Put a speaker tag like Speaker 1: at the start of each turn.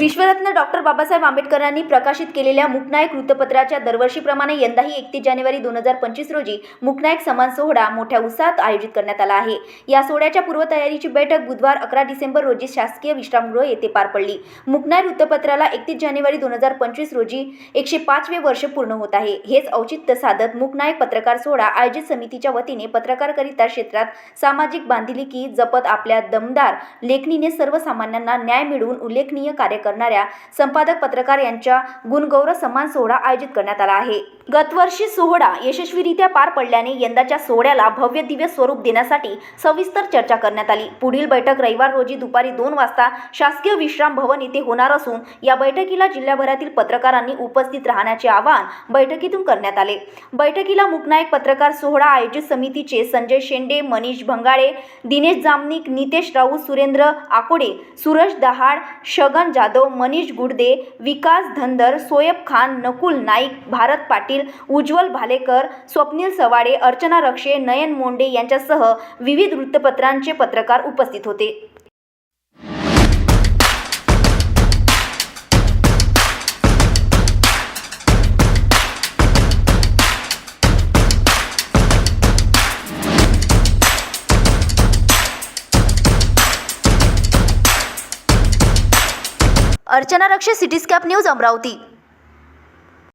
Speaker 1: विश्वरत्न doctor Babasaheb आंबेडकरांनी प्रकाशित केलेल्या मुकनायक वृत्तपत्राच्या दरवर्षीप्रमाणे यंदाही एकतीस जानेवारी दोन हजार पंचवीस रोजी मुकनायक समान सोहळा मोठ्या उत्साहात आयोजित करण्यात आला आहे. या सोहळ्याच्या पूर्वतयारीची बैठक बुधवार अकरा डिसेंबर रोजी शासकीय विश्रामगृह येथे पार पडली. मुकनायक वृत्तपत्राला एकतीस जानेवारी दोन हजार पंचवीस रोजी एकशे पाचवे वर्ष पूर्ण होत आहे. हेच औचित्य साधत मुकनायक पत्रकार सोहळा आयोजित समितीच्या वतीने पत्रकारकरिता क्षेत्रात सामाजिक बांधिलिकी जपत आपल्या दमदार लेखणीने सर्वसामान्यांना न्याय मिळवून उल्लेखनीय कार्य करणाऱ्या संपादक पत्रकार यांच्या गुणगौरव सन्मान सोहळा आयोजित करण्यात आला आहे. गतवर्षी सोहळा यशस्वीरित्या पार पडल्याने यंदाच्या सोहळ्याला भव्य दिव्य स्वरूप देण्यासाठी सविस्तर चर्चा करण्यात आली. पुढील बैठक रविवार रोजी दुपारी दोन वाजता शासकीय विश्राम भवन येथे होणार असून या बैठकीला जिल्ह्याभरातील पत्रकारांनी उपस्थित राहण्याचे आवाहन बैठकीतून करण्यात आले. बैठकीला मुकनायक पत्रकार सोहळा आयोजित समितीचे संजय शेंडे मनीष भंगाळे दिनेश जामनिक नितेश राऊत सुरेंद्र आकोडे सुरज दहाड शगन जाधव जाधव मनीष गुडदे विकास धनदर सोयब खान नकुल नाईक भारत पाटील उज्ज्वल भालेकर स्वप्नील सवाडे अर्चना रक्षे नयन मोंडे यांच्यासह विविध वृत्तपत्रांचे पत्रकार उपस्थित होते. Archana Rakshe Cityscape news Amravati.